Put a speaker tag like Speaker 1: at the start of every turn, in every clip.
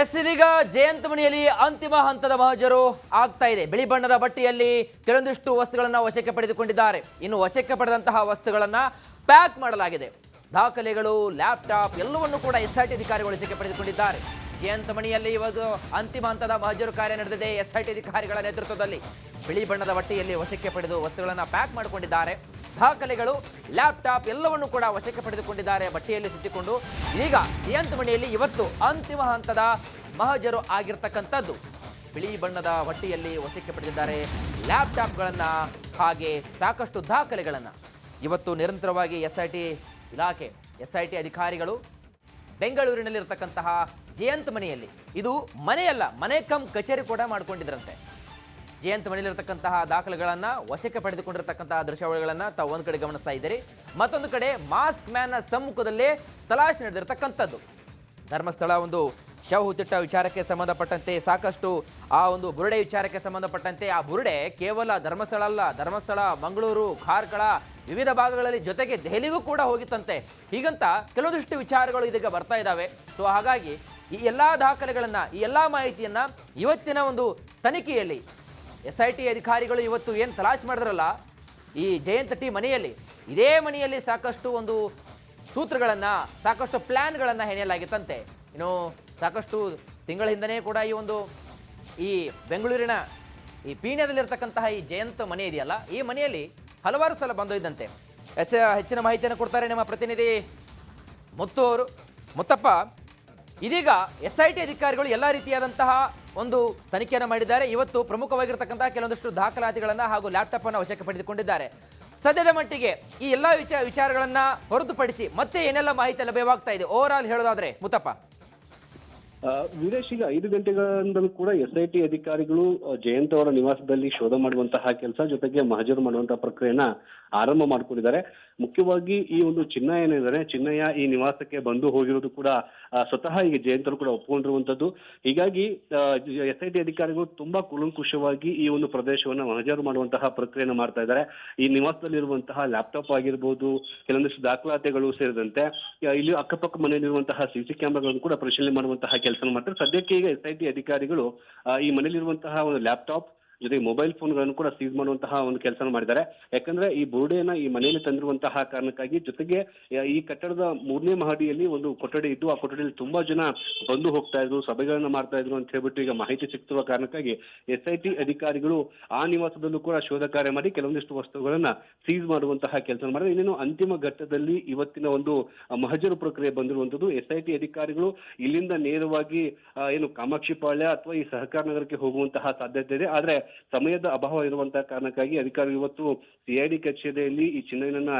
Speaker 1: S ಇದೀಗ ಜಯಂತ ಮಣಿಯಲ್ಲಿ ಅಂತಿಮ ಹಂತದ ಮಹಜರು ಆಗ್ತಾ ಇದೆ. ಬಿಳಿ ಬಣ್ಣದ ಬಟ್ಟೆಯಲ್ಲಿ ಕೆಲವೊಂದಿಷ್ಟು ವಸ್ತುಗಳನ್ನು ವಶಕ್ಕೆ ಪಡೆದುಕೊಂಡಿದ್ದಾರೆ. ಇನ್ನು ವಶಕ್ಕೆ ಪಡೆದಂತಹ ವಸ್ತುಗಳನ್ನು ಪ್ಯಾಕ್ ಮಾಡಲಾಗಿದೆ. ದಾಖಲೆಗಳು, ಲ್ಯಾಪ್ಟಾಪ್ ಎಲ್ಲವನ್ನು ಕೂಡ ಎಸ್ಐಟಿ ಅಧಿಕಾರಿಗಳು ವಶಕ್ಕೆ ಪಡೆದುಕೊಂಡಿದ್ದಾರೆ. ಜಯಂತಮಣಿಯಲ್ಲಿ ಮಣಿಯಲ್ಲಿ ಇವಾಗ ಅಂತಿಮ ಹಂತದ ಮಹಜರು ಕಾರ್ಯ ನಡೆದಿದೆ ಎಸ್ಐಟಿ ಅಧಿಕಾರಿಗಳ ನೇತೃತ್ವದಲ್ಲಿ. ಬಿಳಿ ಬಣ್ಣದ ಬಟ್ಟೆಯಲ್ಲಿ ವಶಕ್ಕೆ ಪಡೆದು ವಸ್ತುಗಳನ್ನು ಪ್ಯಾಕ್ ಮಾಡಿಕೊಂಡಿದ್ದಾರೆ. ದಾಖಲೆಗಳು, ಲ್ಯಾಪ್ಟಾಪ್ ಎಲ್ಲವನ್ನು ಕೂಡ ವಶಕ್ಕೆ ಪಡೆದುಕೊಂಡಿದ್ದಾರೆ, ಬಟ್ಟೆಯಲ್ಲಿ ಸುತ್ತಿಕೊಂಡು. ಈಗ ಜಯಂತ್ ಮನೆಯಲ್ಲಿ ಇವತ್ತು ಅಂತಿಮ ಹಂತದ ಮಹಜರು ಆಗಿರ್ತಕ್ಕಂಥದ್ದು. ಬಿಳಿ ಬಣ್ಣದ ಬಟ್ಟೆಯಲ್ಲಿ ವಶಕ್ಕೆ ಪಡೆದಿದ್ದಾರೆ ಲ್ಯಾಪ್ಟಾಪ್ಗಳನ್ನು, ಹಾಗೆ ಸಾಕಷ್ಟು ದಾಖಲೆಗಳನ್ನು. ಇವತ್ತು ನಿರಂತರವಾಗಿ ಎಸ್ ಐ ಟಿ ಇಲಾಖೆ ಎಸ್ ಐ ಟಿ ಅಧಿಕಾರಿಗಳು ಬೆಂಗಳೂರಿನಲ್ಲಿರ್ತಕ್ಕಂತಹ ಜಯಂತ್ ಮನೆಯಲ್ಲಿ. ಇದು ಮನೆಯಲ್ಲ, ಮನೆ ಕಮ್ ಕಚೇರಿ ಕೂಡ ಮಾಡ್ಕೊಂಡಿದ್ರಂತೆ. ಜಯಂತ್ ಮನೆಯಲ್ಲಿರತಕ್ಕಂತಹ ದಾಖಲೆಗಳನ್ನ ವಶಕ್ಕೆ ಪಡೆದುಕೊಂಡಿರತಕ್ಕಂತಹ ದೃಶ್ಯಾವಳಿಗಳನ್ನ ತಾವು ಒಂದು ಕಡೆ ಗಮನಿಸ್ತಾ ಇದ್ದೀರಿ. ಮತ್ತೊಂದು ಕಡೆ ಮಾಸ್ಕ್ ಮ್ಯಾನ್ನ ಸಮ್ಮುಖದಲ್ಲೇ ತಲಾಶೆ ನಡೆದಿರತಕ್ಕಂಥದ್ದು. ಧರ್ಮಸ್ಥಳ ಒಂದು ಶವ ಹುತ್ತಿಟ್ಟ ವಿಚಾರಕ್ಕೆ ಸಂಬಂಧಪಟ್ಟಂತೆ ಸಾಕಷ್ಟು ಆ ಒಂದು ಬುರುಡೆ ವಿಚಾರಕ್ಕೆ ಸಂಬಂಧಪಟ್ಟಂತೆ ಆ ಬುರುಡೆ ಕೇವಲ ಧರ್ಮಸ್ಥಳ ಅಲ್ಲ, ಧರ್ಮಸ್ಥಳ, ಮಂಗಳೂರು, ಕಾರ್ಕಳ, ವಿವಿಧ ಭಾಗಗಳಲ್ಲಿ ಜೊತೆಗೆ ದೆಹಲಿಗೂ ಕೂಡ ಹೋಗಿತ್ತಂತೆ. ಹೀಗಂತ ಕೆಲವೊಂದಿಷ್ಟು ವಿಚಾರಗಳು ಇದೀಗ ಬರ್ತಾ ಇದ್ದಾವೆ. ಸೊ ಹಾಗಾಗಿ ಈ ಎಲ್ಲ ದಾಖಲೆಗಳನ್ನು, ಈ ಎಲ್ಲ ಮಾಹಿತಿಯನ್ನು ಇವತ್ತಿನ ಒಂದು ತನಿಖೆಯಲ್ಲಿ ಎಸ್ ಐ ಟಿ ಅಧಿಕಾರಿಗಳು ಇವತ್ತು ಏನು ತಲಾಶ್ ಮಾಡಿದ್ರಲ್ಲ, ಈ ಜಯಂತ ಟಿ ಮನೆಯಲ್ಲಿ, ಇದೇ ಮನೆಯಲ್ಲಿ ಸಾಕಷ್ಟು ಒಂದು ಸೂತ್ರಗಳನ್ನು, ಸಾಕಷ್ಟು ಪ್ಲ್ಯಾನ್ಗಳನ್ನು ಹೆಣೆಯಲಾಗಿತ್ತಂತೆ. ಇನ್ನು ಸಾಕಷ್ಟು ತಿಂಗಳ ಹಿಂದನೇ ಕೂಡ ಈ ಒಂದು ಈ ಬೆಂಗಳೂರಿನ ಈ ಪೀಣ್ಯದಲ್ಲಿರ್ತಕ್ಕಂತಹ ಈ ಜಯಂತ ಮನೆ ಇದೆಯಲ್ಲ, ಈ ಮನೆಯಲ್ಲಿ ಹಲವಾರು ಸಲ ಬಂದೊಯ್ದಂತೆ. ಹೆಚ್ಚ, ಹೆಚ್ಚಿನ ಮಾಹಿತಿಯನ್ನು ಕೊಡ್ತಾರೆ ನಮ್ಮ ಪ್ರತಿನಿಧಿ ಮುತ್ತು ಮುತ್ತಪ್ಪ. ಇದೀಗ ಎಸ್ ಐ ಟಿ ಅಧಿಕಾರಿಗಳು ಎಲ್ಲ ರೀತಿಯಾದಂತಹ ಒಂದು ತನಿಖೆಯನ್ನು ಮಾಡಿದ್ದಾರೆ. ಇವತ್ತು ಪ್ರಮುಖವಾಗಿರತಕ್ಕಂತಹ ಕೆಲವೊಂದಿಷ್ಟು ದಾಖಲಾತಿಗಳನ್ನು ಹಾಗೂ ಲ್ಯಾಪ್ಟಾಪ್ ಅನ್ನು ವಶಕ್ಕೆ ಪಡೆದುಕೊಂಡಿದ್ದಾರೆ. ಸದ್ಯದ ಮಟ್ಟಿಗೆ ಈ ಎಲ್ಲ ವಿಚಾರ ವಿಚಾರಗಳನ್ನ ಹೊರತುಪಡಿಸಿ ಮತ್ತೆ ಏನೆಲ್ಲ ಮಾಹಿತಿ ಲಭ್ಯವಾಗ್ತಾ ಇದೆ? ಓವರ್ ಆಲ್ ಹೇಳೋದಾದ್ರೆ ಮುತ್ತಪ್ಪ.
Speaker 2: ಈಗ ಐದು ಗಂಟೆಗಳಿಂದಲೂ ಕೂಡ ಎಸ್ ಐ ಟಿ ಅಧಿಕಾರಿಗಳು ಜಯಂತ ಅವರ ನಿವಾಸದಲ್ಲಿ ಶೋಧ ಮಾಡುವಂತಹ ಕೆಲಸ ಜೊತೆಗೆ ಮಹಜರು ಮಾಡುವಂತಹ ಪ್ರಕ್ರಿಯೆಯನ್ನ ಆರಂಭ ಮಾಡ್ಕೊಂಡಿದ್ದಾರೆ. ಮುಖ್ಯವಾಗಿ ಈ ಒಂದು ಚಿನ್ನ ಏನಿದ್ದಾರೆ ಚಿನ್ನಯ್ಯ ಈ ನಿವಾಸಕ್ಕೆ ಬಂದು ಹೋಗಿರೋದು ಕೂಡ ಸ್ವತಃ ಈಗ ಜಯಂತರು ಕೂಡ ಒಪ್ಪಿಕೊಂಡಿರುವಂತದ್ದು ಹೀಗಾಗಿ ಎಸ್ ಐ ಟಿ ಅಧಿಕಾರಿಗಳು ತುಂಬಾ ಕುಲಂಕುಷವಾಗಿ ಈ ಒಂದು ಪ್ರದೇಶವನ್ನ ಮಹಜರು ಮಾಡುವಂತಹ ಪ್ರಕ್ರಿಯೆಯನ್ನು ಮಾಡ್ತಾ ಇದ್ದಾರೆ. ಈ ನಿವಾಸದಲ್ಲಿರುವಂತಹ ಲ್ಯಾಪ್ಟಾಪ್ ಆಗಿರ್ಬೋದು, ಕೆಲವೊಂದಿಷ್ಟು ದಾಖಲಾತಿಗಳು ಸೇರಿದಂತೆ ಇಲ್ಲಿ ಅಕ್ಕಪಕ್ಕ ಮನೆಯಲ್ಲಿರುವಂತಹ ಸಿಸಿ ಕ್ಯಾಮೆರಾಗಳನ್ನು ಕೂಡ ಪರಿಶೀಲನೆ ಮಾಡುವಂತಹ ಕೆಲಸ ಮಾಡ್ತಾರೆ. ಸದ್ಯಕ್ಕೆ ಈಗ ಎಸ್ ಐ ಟಿ ಅಧಿಕಾರಿಗಳು ಈ ಮನೆಯಲ್ಲಿರುವಂತಹ ಒಂದು ಲ್ಯಾಪ್ಟಾಪ್ ಜೊತೆಗೆ ಮೊಬೈಲ್ ಫೋನ್ಗಳನ್ನು ಕೂಡ ಸೀಸ್ ಮಾಡುವಂತಹ ಒಂದು ಕೆಲಸ ಮಾಡಿದ್ದಾರೆ. ಯಾಕಂದ್ರೆ ಈ ಬುರುಡೆಯನ್ನ ಈ ಮನೆಯಲ್ಲಿ ತಂದಿರುವಂತಹ ಕಾರಣಕ್ಕಾಗಿ ಜೊತೆಗೆ ಈ ಕಟ್ಟಡದ ಮೂರನೇ ಮಹಡಿಯಲ್ಲಿ ಒಂದು ಕೊಠಡಿ ಇದ್ದು, ಆ ಕೊಠಡಿಯಲ್ಲಿ ತುಂಬಾ ಜನ ಬಂದು ಹೋಗ್ತಾ ಇದ್ರು, ಸಭೆಗಳನ್ನ ಮಾಡ್ತಾ ಇದ್ರು ಅಂತ ಹೇಳ್ಬಿಟ್ಟು ಈಗ ಮಾಹಿತಿ ಸಿಕ್ತಿರುವ ಕಾರಣಕ್ಕಾಗಿ ಎಸ್ ಐ ಟಿ ಅಧಿಕಾರಿಗಳು ಆ ನಿವಾಸದಲ್ಲೂ ಕೂಡ ಶೋಧ ಕಾರ್ಯ ಮಾಡಿ ಕೆಲವೊಂದಿಷ್ಟು ವಸ್ತುಗಳನ್ನ ಸೀಸ್ ಮಾಡುವಂತಹ ಕೆಲಸ ಮಾಡಿದ್ರೆ ಇನ್ನೇನು ಅಂತಿಮ ಘಟ್ಟದಲ್ಲಿ ಇವತ್ತಿನ ಒಂದು ಮಹಜರು ಪ್ರಕ್ರಿಯೆ ಬಂದಿರುವಂತದ್ದು ಎಸ್ ಐ ಟಿ ಅಧಿಕಾರಿಗಳು ಇಲ್ಲಿಂದ ನೇರವಾಗಿ ಏನು ಕಾಮಾಕ್ಷಿಪಾಳ್ಯ ಅಥವಾ ಈ ಸಹಕಾರ ನಗರಕ್ಕೆ ಹೋಗುವಂತಹ ಸಾಧ್ಯತೆ ಇದೆ. ಆದ್ರೆ ಸಮಯದ ಅಭಾವ ಇರುವಂತಹ ಕಾರಣಕ್ಕಾಗಿ ಅಧಿಕಾರಿ ಇವತ್ತು ಸಿಐಡಿ ಕಚೇರಿಯಲ್ಲಿ ಈ ಚಿನ್ನಯ್ಯನನ್ನ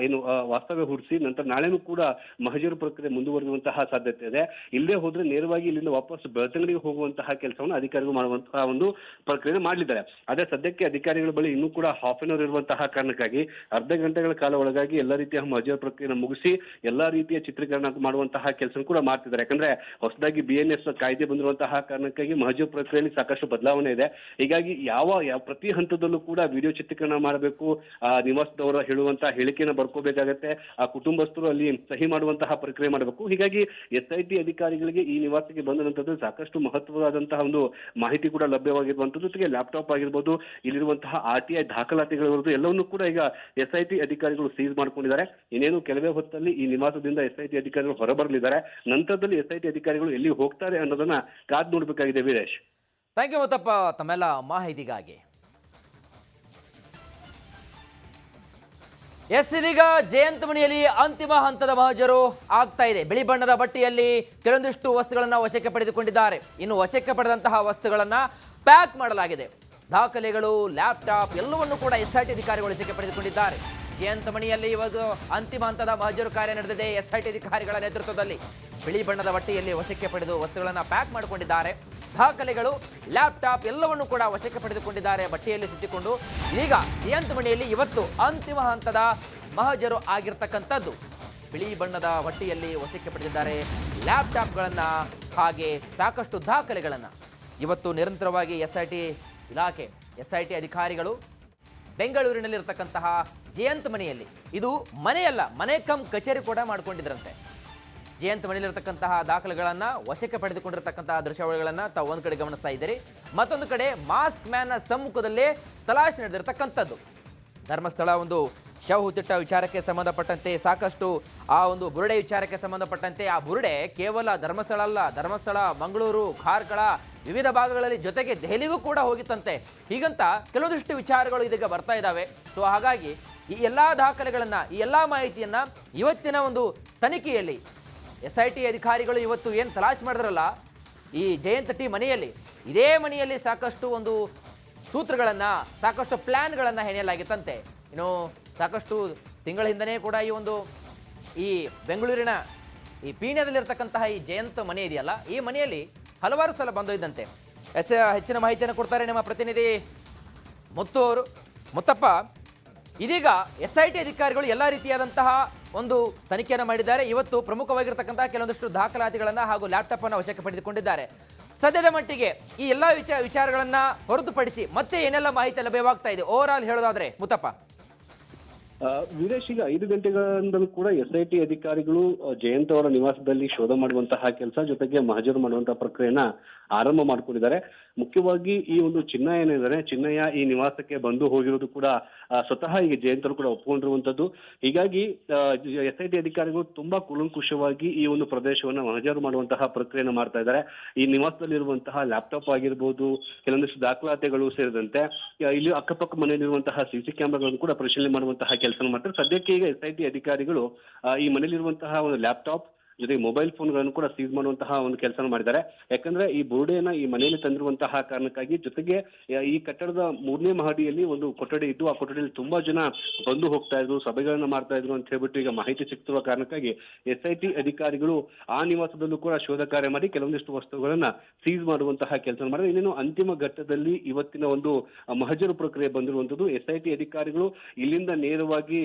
Speaker 2: ಏನು ವಾಸ್ತವ್ಯ ಹೂಡಿಸಿ ನಂತರ ನಾಳೆನೂ ಕೂಡ ಮಹಜರು ಪ್ರಕ್ರಿಯೆ ಮುಂದುವರಿಯುವಂತಹ ಸಾಧ್ಯತೆ ಇದೆ. ಇಲ್ಲೇ ಹೋದ್ರೆ ನೇರವಾಗಿ ಇಲ್ಲಿಂದ ವಾಪಸ್ ಬೆಳತಂಗಡಿಗೆ ಹೋಗುವಂತಹ ಕೆಲಸವನ್ನು ಅಧಿಕಾರಿಗಳು ಮಾಡುವಂತಹ ಒಂದು ಪ್ರಕ್ರಿಯೆ ಮಾಡಲಿದ್ದಾರೆ. ಅದೇ ಸದ್ಯಕ್ಕೆ ಅಧಿಕಾರಿಗಳ ಬಳಿ ಇನ್ನೂ ಕೂಡ ಹಾಫ್ ಅನ್ ಅವರ್ ಇರುವಂತಹ ಕಾರಣಕ್ಕಾಗಿ ಅರ್ಧ ಗಂಟೆಗಳ ಕಾಲ ಒಳಗಾಗಿ ಎಲ್ಲ ರೀತಿಯ ಮಹಜರು ಪ್ರಕ್ರಿಯೆ ಮುಗಿಸಿ ಎಲ್ಲಾ ರೀತಿಯ ಚಿತ್ರೀಕರಣ ಮಾಡುವಂತಹ ಕೆಲಸ ಕೂಡ ಮಾಡ್ತಿದ್ದಾರೆ. ಯಾಕಂದ್ರೆ ಹೊಸದಾಗಿ ಬಿ ಎನ್ ಎಸ್ ಕಾಯ್ದೆ ಬಂದಿರುವಂತಹ ಕಾರಣಕ್ಕಾಗಿ ಮಹಜರು ಪ್ರಕ್ರಿಯೆಯಲ್ಲಿ ಸಾಕಷ್ಟು ಬದಲಾವಣೆ ಇದೆ. ಹೀಗಾಗಿ ಯಾವ ಯಾವ, ಪ್ರತಿ ಹಂತದಲ್ಲೂ ಕೂಡ ವಿಡಿಯೋ ಚಿತ್ರೀಕರಣ ಮಾಡಬೇಕು. ಆ, ನಿವಾಸದವರು ಹೇಳುವಂತಹ ಹೇಳಿಕೆಯನ್ನು ಬರ್ಕೋಬೇಕಾಗತ್ತೆ. ಆ, ಕುಟುಂಬಸ್ಥರು ಅಲ್ಲಿ ಸಹಿ ಮಾಡುವಂತಹ ಪ್ರಕ್ರಿಯೆ ಮಾಡಬೇಕು. ಹೀಗಾಗಿ ಎಸ್ ಐ ಟಿ ಅಧಿಕಾರಿಗಳಿಗೆ ಈ ನಿವಾಸಕ್ಕೆ ಬಂದ ನಂತರದಲ್ಲಿ ಸಾಕಷ್ಟು ಮಹತ್ವವಾದಂತಹ ಒಂದು ಮಾಹಿತಿ ಕೂಡ ಲಭ್ಯವಾಗಿರುವಂತದ್ದು ಜೊತೆಗೆ ಲ್ಯಾಪ್ಟಾಪ್ ಆಗಿರ್ಬೋದು, ಇಲ್ಲಿರುವಂತಹ ಆರ್ ಟಿ ಐ ದಾಖಲಾತಿಗಳಿರ್ಬೋದು ಎಲ್ಲವನ್ನೂ ಕೂಡ ಈಗ ಎಸ್ ಐ ಟಿ ಅಧಿಕಾರಿಗಳು ಸೀಸ್ ಮಾಡ್ಕೊಂಡಿದ್ದಾರೆ. ಇನ್ನೇನು ಕೆಲವೇ ಹೊತ್ತಲ್ಲಿ ಈ ನಿವಾಸದಿಂದ ಎಸ್ ಐ ಟಿ ಅಧಿಕಾರಿಗಳು ಹೊರಬರಲಿದ್ದಾರೆ. ನಂತರದಲ್ಲಿ ಎಸ್ ಐ ಟಿ ಅಧಿಕಾರಿಗಳು ಎಲ್ಲಿ ಹೋಗ್ತಾರೆ ಅನ್ನೋದನ್ನ ಕಾದ್ ನೋಡ್ಬೇಕಾಗಿದೆ ವೀರೇಶ್.
Speaker 1: ಥ್ಯಾಂಕ್ ಯು ಮತ್ತಪ್ಪ ತಮ್ಮೆಲ್ಲ ಮಾಹಿತಿಗಾಗಿ. ಎಸ್, ಇದೀಗ ಜಯಂತಮಣಿಯಲ್ಲಿ ಅಂತಿಮ ಹಂತದ ಮಹಜರು ಆಗ್ತಾ ಇದೆ. ಬಿಳಿ ಬಣ್ಣದ ಬಟ್ಟೆಯಲ್ಲಿ ಕೆಲವೊಂದಿಷ್ಟು ವಸ್ತುಗಳನ್ನು ವಶಕ್ಕೆ ಪಡೆದುಕೊಂಡಿದ್ದಾರೆ. ಇನ್ನು ವಶಕ್ಕೆ ಪಡೆದಂತಹ ವಸ್ತುಗಳನ್ನು ಪ್ಯಾಕ್ ಮಾಡಲಾಗಿದೆ. ದಾಖಲೆಗಳು, ಲ್ಯಾಪ್ಟಾಪ್ ಎಲ್ಲವನ್ನು ಕೂಡ ಎಸ್ ಐ ಟಿ ಅಧಿಕಾರಿಗಳು ವಶಕ್ಕೆ ಪಡೆದುಕೊಂಡಿದ್ದಾರೆ. ಜಯಂತಮಣಿಯಲ್ಲಿ ಇವಾಗ ಅಂತಿಮ ಹಂತದ ಮಹಜರು ಕಾರ್ಯ ನಡೆದಿದೆ ಎಸ್ ಐ ಟಿ ಅಧಿಕಾರಿಗಳ ನೇತೃತ್ವದಲ್ಲಿ. ಬಿಳಿ ಬಣ್ಣದ ಬಟ್ಟೆಯಲ್ಲಿ ವಶಕ್ಕೆ ಪಡೆದು ವಸ್ತುಗಳನ್ನು ಪ್ಯಾಕ್ ಮಾಡಿಕೊಂಡಿದ್ದಾರೆ. ದಾಖಲೆಗಳು, ಲ್ಯಾಪ್ಟಾಪ್ ಎಲ್ಲವನ್ನು ಕೂಡ ವಶಕ್ಕೆ ಪಡೆದುಕೊಂಡಿದ್ದಾರೆ. ಬಟ್ಟೆಯಲ್ಲಿ ಸುತ್ತಿಕೊಂಡು ಈಗ ಜಯಂತ್ ಮನೆಯಲ್ಲಿ ಇವತ್ತು ಅಂತಿಮ ಹಂತದ ಮಹಜರು ಆಗಿರ್ತಕ್ಕಂಥದ್ದು. ಬಿಳಿ ಬಣ್ಣದ ಬಟ್ಟೆಯಲ್ಲಿ ವಶಕ್ಕೆ ಪಡೆದಿದ್ದಾರೆ. ಲ್ಯಾಪ್ಟಾಪ್ಗಳನ್ನು ಹಾಗೆ ಸಾಕಷ್ಟು ದಾಖಲೆಗಳನ್ನು. ಇವತ್ತು ನಿರಂತರವಾಗಿ ಎಸ್ ಐ ಟಿ ಇಲಾಖೆ ಎಸ್ ಐ ಟಿ ಅಧಿಕಾರಿಗಳು ಬೆಂಗಳೂರಿನಲ್ಲಿರ್ತಕ್ಕಂತಹ ಜಯಂತ್ ಮನೆಯಲ್ಲಿ. ಇದು ಮನೆಯಲ್ಲ, ಮನೆ ಕಮ್ ಕಚೇರಿ ಕೂಡ ಮಾಡ್ಕೊಂಡಿದ್ರಂತೆ. ಜಯಂತ್ ಮನೆಯಲ್ಲಿರತಕ್ಕಂತಹ ದಾಖಲೆಗಳನ್ನ ವಶಕ್ಕೆ ಪಡೆದುಕೊಂಡಿರತಕ್ಕಂತಹ ದೃಶ್ಯಾವಳಿಗಳನ್ನ ತಾವು ಒಂದು ಕಡೆ ಗಮನಿಸ್ತಾ ಇದ್ದೀರಿ. ಮತ್ತೊಂದು ಕಡೆ ಮಾಸ್ಕ್ ಮ್ಯಾನ್ನ ಸಮ್ಮುಖದಲ್ಲೇ ತಲಾಶೆ ನಡೆದಿರತಕ್ಕಂಥದ್ದು. ಧರ್ಮಸ್ಥಳ ಒಂದು ಶವ ಹುತ್ತಿಟ್ಟ ವಿಚಾರಕ್ಕೆ ಸಂಬಂಧಪಟ್ಟಂತೆ ಸಾಕಷ್ಟು ಆ ಒಂದು ಬುರುಡೆ ವಿಚಾರಕ್ಕೆ ಸಂಬಂಧಪಟ್ಟಂತೆ ಆ ಬುರುಡೆ ಕೇವಲ ಧರ್ಮಸ್ಥಳ ಅಲ್ಲ, ಧರ್ಮಸ್ಥಳ, ಮಂಗಳೂರು, ಕಾರ್ಕಳ, ವಿವಿಧ ಭಾಗಗಳಲ್ಲಿ ಜೊತೆಗೆ ದೆಹಲಿಗೂ ಕೂಡ ಹೋಗಿತ್ತಂತೆ. ಹೀಗಂತ ಕೆಲವೊಂದಿಷ್ಟು ವಿಚಾರಗಳು ಇದೀಗ ಬರ್ತಾ ಇದ್ದಾವೆ. ಸೊ ಹಾಗಾಗಿ ಈ ಎಲ್ಲ ದಾಖಲೆಗಳನ್ನು, ಈ ಎಲ್ಲ ಮಾಹಿತಿಯನ್ನು ಇವತ್ತಿನ ಒಂದು ತನಿಖೆಯಲ್ಲಿ ಎಸ್ ಐ ಟಿ ಅಧಿಕಾರಿಗಳು ಇವತ್ತು ಏನು ತಲಾಶ್ ಮಾಡಿದ್ರಲ್ಲ, ಈ ಜಯಂತ ಟಿ ಮನೆಯಲ್ಲಿ, ಇದೇ ಮನೆಯಲ್ಲಿ ಸಾಕಷ್ಟು ಒಂದು ಸೂತ್ರಗಳನ್ನು, ಸಾಕಷ್ಟು ಪ್ಲ್ಯಾನ್ಗಳನ್ನು ಹೆಣೆಯಲಾಗಿತ್ತಂತೆ. ಇನ್ನು ಸಾಕಷ್ಟು ತಿಂಗಳ ಹಿಂದನೇ ಕೂಡ ಈ ಒಂದು ಈ ಬೆಂಗಳೂರಿನ ಈ ಪೀಣ್ಯದಲ್ಲಿರ್ತಕ್ಕಂತಹ ಈ ಜಯಂತ ಮನೆ ಇದೆಯಲ್ಲ, ಈ ಮನೆಯಲ್ಲಿ ಹಲವಾರು ಸಲ ಬಂದೊಯ್ದಂತೆ. ಹೆಚ್ಚ, ಹೆಚ್ಚಿನ ಮಾಹಿತಿಯನ್ನು ಕೊಡ್ತಾರೆ ನಮ್ಮ ಪ್ರತಿನಿಧಿ ಮುತ್ತು ಅವರು ಮುತ್ತಪ್ಪ. ಇದೀಗ ಎಸ್ ಐ ಟಿ ಅಧಿಕಾರಿಗಳು ಎಲ್ಲ ರೀತಿಯಾದಂತಹ ಒಂದು ತನಿಖೆಯನ್ನು ಮಾಡಿದ್ದಾರೆ. ಇವತ್ತು ಪ್ರಮುಖವಾಗಿರ್ತಕ್ಕಂತಹ ಕೆಲವೊಂದಷ್ಟು ದಾಖಲಾತಿಗಳನ್ನ ಹಾಗೂ ಲ್ಯಾಪ್ಟಾಪ್ ಅನ್ನು ಅವಶ್ಯಕ ಪಡೆದುಕೊಂಡಿದ್ದಾರೆ. ಸದ್ಯದ ಮಟ್ಟಿಗೆ ಈ ಎಲ್ಲ ವಿಚಾರ ವಿಚಾರಗಳನ್ನ ಹೊರತುಪಡಿಸಿ ಮತ್ತೆ ಏನೆಲ್ಲ ಮಾಹಿತಿ ಲಭ್ಯವಾಗ್ತಾ ಇದೆ? ಓವರ್ ಆಲ್ ಹೇಳೋದಾದ್ರೆ ಮುತ್ತಪ್ಪ.
Speaker 2: ಆ, ವೀರೇಶ್ ಈಗ ಐದು ಗಂಟೆಗಳಿಂದಲೂ ಕೂಡ ಎಸ್ ಐ ಟಿ ಅಧಿಕಾರಿಗಳು ಜಯಂತ್ ಅವರ ನಿವಾಸದಲ್ಲಿ ಶೋಧ ಮಾಡುವಂತಹ ಕೆಲಸ ಜೊತೆಗೆ ಮಹಜರು ಮಾಡುವಂತಹ ಪ್ರಕ್ರಿಯೆನ ಆರಂಭ ಮಾಡ್ಕೊಂಡಿದ್ದಾರೆ. ಮುಖ್ಯವಾಗಿ ಈ ಒಂದು ಚಿನ್ನ ಏನಿದ್ದಾರೆ ಚಿನ್ನಯ್ಯ ಈ ನಿವಾಸಕ್ಕೆ ಬಂದು ಹೋಗಿರೋದು ಕೂಡ ಸ್ವತಃ ಈಗ ಜಯಂತರು ಕೂಡ ಒಪ್ಪಿಕೊಂಡಿರುವಂತದ್ದು ಹೀಗಾಗಿ ಎಸ್ ಐ ಟಿ ಅಧಿಕಾರಿಗಳು ತುಂಬಾ ಕುಲಂಕುಷವಾಗಿ ಈ ಒಂದು ಪ್ರದೇಶವನ್ನು ಮಹಜರು ಮಾಡುವಂತಹ ಪ್ರಕ್ರಿಯೆಯನ್ನು ಮಾಡ್ತಾ ಇದ್ದಾರೆ. ಈ ನಿವಾಸದಲ್ಲಿರುವಂತಹ ಲ್ಯಾಪ್ಟಾಪ್ ಆಗಿರ್ಬೋದು, ಕೆಲವೊಂದಿಷ್ಟು ದಾಖಲಾತಿಗಳು ಸೇರಿದಂತೆ ಇಲ್ಲಿ ಅಕ್ಕಪಕ್ಕ ಮನೆಯಲ್ಲಿರುವಂತಹ ಸಿ ಸಿ ಕ್ಯಾಮ್ರಾಗಳನ್ನು ಕೂಡ ಪರಿಶೀಲನೆ ಮಾಡುವಂತಹ ಕೆಲಸ ಮಾಡ್ತಾರೆ. ಸದ್ಯಕ್ಕೆ ಈಗ ಎಸ್ ಐ ಟಿ ಅಧಿಕಾರಿಗಳು ಈ ಮನೆಯಲ್ಲಿರುವಂತಹ ಒಂದು ಲ್ಯಾಪ್ಟಾಪ್ ಜೊತೆಗೆ ಮೊಬೈಲ್ ಫೋನ್ಗಳನ್ನು ಕೂಡ ಸೀಸ್ ಮಾಡುವಂತಹ ಒಂದು ಕೆಲಸ ಮಾಡಿದ್ದಾರೆ. ಯಾಕಂದ್ರೆ ಈ ಬುರುಡೆಯನ್ನ ಈ ಮನೆಯಲ್ಲಿ ತಂದಿರುವಂತಹ ಕಾರಣಕ್ಕಾಗಿ ಜೊತೆಗೆ ಈ ಕಟ್ಟಡದ ಮೂರನೇ ಮಹಡಿಯಲ್ಲಿ ಒಂದು ಕೊಠಡಿ ಇದ್ದು, ಆ ಕೊಠಡಿಯಲ್ಲಿ ತುಂಬಾ ಜನ ಬಂದು ಹೋಗ್ತಾ ಇದ್ರು, ಸಭೆಗಳನ್ನ ಮಾಡ್ತಾ ಇದ್ರು ಅಂತ ಹೇಳ್ಬಿಟ್ಟು ಈಗ ಮಾಹಿತಿ ಸಿಗ್ತಿರುವ ಕಾರಣಕ್ಕಾಗಿ ಎಸ್ ಐ ಟಿ ಅಧಿಕಾರಿಗಳು ಆ ನಿವಾಸದಲ್ಲೂ ಕೂಡ ಶೋಧ ಕಾರ್ಯ ಮಾಡಿ ಕೆಲವೊಂದಿಷ್ಟು ವಸ್ತುಗಳನ್ನ ಸೀಸ್ ಮಾಡುವಂತಹ ಕೆಲಸ ಮಾಡಿದ್ರೆ ಇನ್ನೇನು ಅಂತಿಮ ಘಟ್ಟದಲ್ಲಿ ಇವತ್ತಿನ ಒಂದು ಮಹಜರು ಪ್ರಕ್ರಿಯೆ ಬಂದಿರುವಂತದ್ದು ಎಸ್ ಐ ಟಿ ಅಧಿಕಾರಿಗಳು ಇಲ್ಲಿಂದ ನೇರವಾಗಿ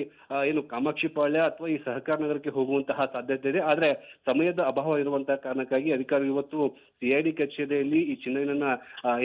Speaker 2: ಏನು ಕಾಮಾಕ್ಷಿಪಾಳ್ಯ ಅಥವಾ ಈ ಸಹಕಾರ ನಗರಕ್ಕೆ ಹೋಗುವಂತಹ ಸಾಧ್ಯತೆ ಇದೆ. ಆದ್ರೆ ಸಮಯದ ಅಭಾವ ಇರುವಂತಹ ಕಾರಣಕ್ಕಾಗಿ ಅಧಿಕಾರಿ ಇವತ್ತು ಸಿಐಡಿ ಕಚೇರಿಯಲ್ಲಿ ಈ ಚಿನ್ನಯ್ಯನನ್ನ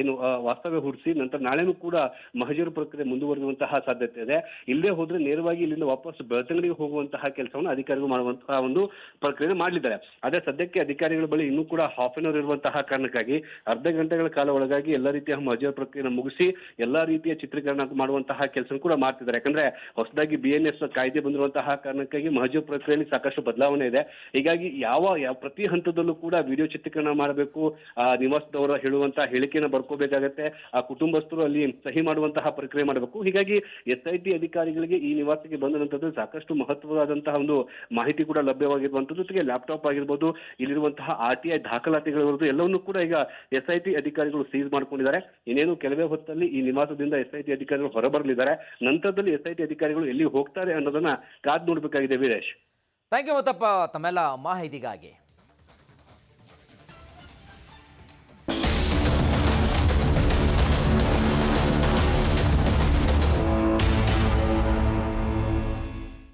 Speaker 2: ಏನು ವಾಸ್ತವ್ಯ ಹೂಡಿಸಿ ನಂತರ ನಾಳೆನೂ ಕೂಡ ಮಹಜರು ಪ್ರಕ್ರಿಯೆ ಮುಂದುವರಿಯುವಂತಹ ಸಾಧ್ಯತೆ ಇದೆ. ಇಲ್ಲೇ ಹೋದ್ರೆ ನೇರವಾಗಿ ಇಲ್ಲಿಂದ ವಾಪಸ್ ಬೆಳತಂಗಡಿಗೆ ಹೋಗುವಂತಹ ಕೆಲಸವನ್ನು ಅಧಿಕಾರಿಗಳು ಮಾಡುವಂತಹ ಒಂದು ಪ್ರಕ್ರಿಯೆ ಮಾಡಲಿದ್ದಾರೆ. ಅದೇ ಸದ್ಯಕ್ಕೆ ಅಧಿಕಾರಿಗಳ ಬಳಿ ಇನ್ನೂ ಕೂಡ ಹಾಫ್ ಅನ್ ಅವರ್ ಇರುವಂತಹ ಕಾರಣಕ್ಕಾಗಿ ಅರ್ಧ ಗಂಟೆಗಳ ಕಾಲ ಒಳಗಾಗಿ ಎಲ್ಲ ರೀತಿಯ ಮಹಜರು ಪ್ರಕ್ರಿಯೆ ಮುಗಿಸಿ ಎಲ್ಲಾ ರೀತಿಯ ಚಿತ್ರೀಕರಣ ಮಾಡುವಂತಹ ಕೆಲಸ ಕೂಡ ಮಾಡ್ತಿದ್ದಾರೆ. ಯಾಕಂದ್ರೆ ಹೊಸದಾಗಿ ಬಿ ಎನ್ ಎಸ್ ಕಾಯ್ದೆ ಬಂದಿರುವಂತಹ ಕಾರಣಕ್ಕಾಗಿ ಮಹಜರು ಪ್ರಕ್ರಿಯೆಯಲ್ಲಿ ಸಾಕಷ್ಟು ಬದಲಾವಣೆ ಇದೆ. ಹೀಗಾಗಿ ಯಾವ ಯಾವ ಪ್ರತಿ ಹಂತದಲ್ಲೂ ಕೂಡ ವಿಡಿಯೋ ಚಿತ್ರೀಕರಣ ಮಾಡಬೇಕು. ಆ, ನಿವಾಸದವರ ಹೇಳುವಂತಹ ಹೇಳಿಕೆಯನ್ನು ಬರ್ಕೋಬೇಕಾಗತ್ತೆ. ಆ, ಕುಟುಂಬಸ್ಥರು ಅಲ್ಲಿ ಸಹಿ ಮಾಡುವಂತಹ ಪ್ರಕ್ರಿಯೆ ಮಾಡಬೇಕು. ಹೀಗಾಗಿ ಎಸ್ ಐ ಟಿ ಅಧಿಕಾರಿಗಳಿಗೆ ಈ ನಿವಾಸಕ್ಕೆ ಬಂದಂತದ್ದು ಸಾಕಷ್ಟು ಮಹತ್ವವಾದಂತಹ ಒಂದು ಮಾಹಿತಿ ಕೂಡ ಲಭ್ಯವಾಗಿರುವಂತದ್ದು ಜೊತೆಗೆ ಲ್ಯಾಪ್ಟಾಪ್ ಆಗಿರ್ಬೋದು, ಇಲ್ಲಿರುವಂತಹ ಆರ್ ಟಿ ಐ ದಾಖಲಾತಿಗಳಿರ್ಬೋದು ಎಲ್ಲವನ್ನೂ ಕೂಡ ಈಗ ಎಸ್ ಐ ಟಿ ಅಧಿಕಾರಿಗಳು ಸೀಸ್ ಮಾಡ್ಕೊಂಡಿದ್ದಾರೆ. ಇನ್ನೇನು ಕೆಲವೇ ಹೊತ್ತಲ್ಲಿ ಈ ನಿವಾಸದಿಂದ ಎಸ್ ಐ ಟಿ ಅಧಿಕಾರಿಗಳು ಹೊರಬರಲಿದ್ದಾರೆ. ನಂತರದಲ್ಲಿ ಎಸ್ ಐ ಟಿ ಅಧಿಕಾರಿಗಳು ಎಲ್ಲಿ ಹೋಗ್ತಾರೆ ಅನ್ನೋದನ್ನ ಕಾದ್ ನೋಡ್ಬೇಕಾಗಿದೆ ವೀರೇಶ್.
Speaker 1: ಥ್ಯಾಂಕ್ ಯು ಮತ್ತಪ್ಪ ತಮ್ಮೆಲ್ಲ ಮಾಹಿತಿಗಾಗಿ.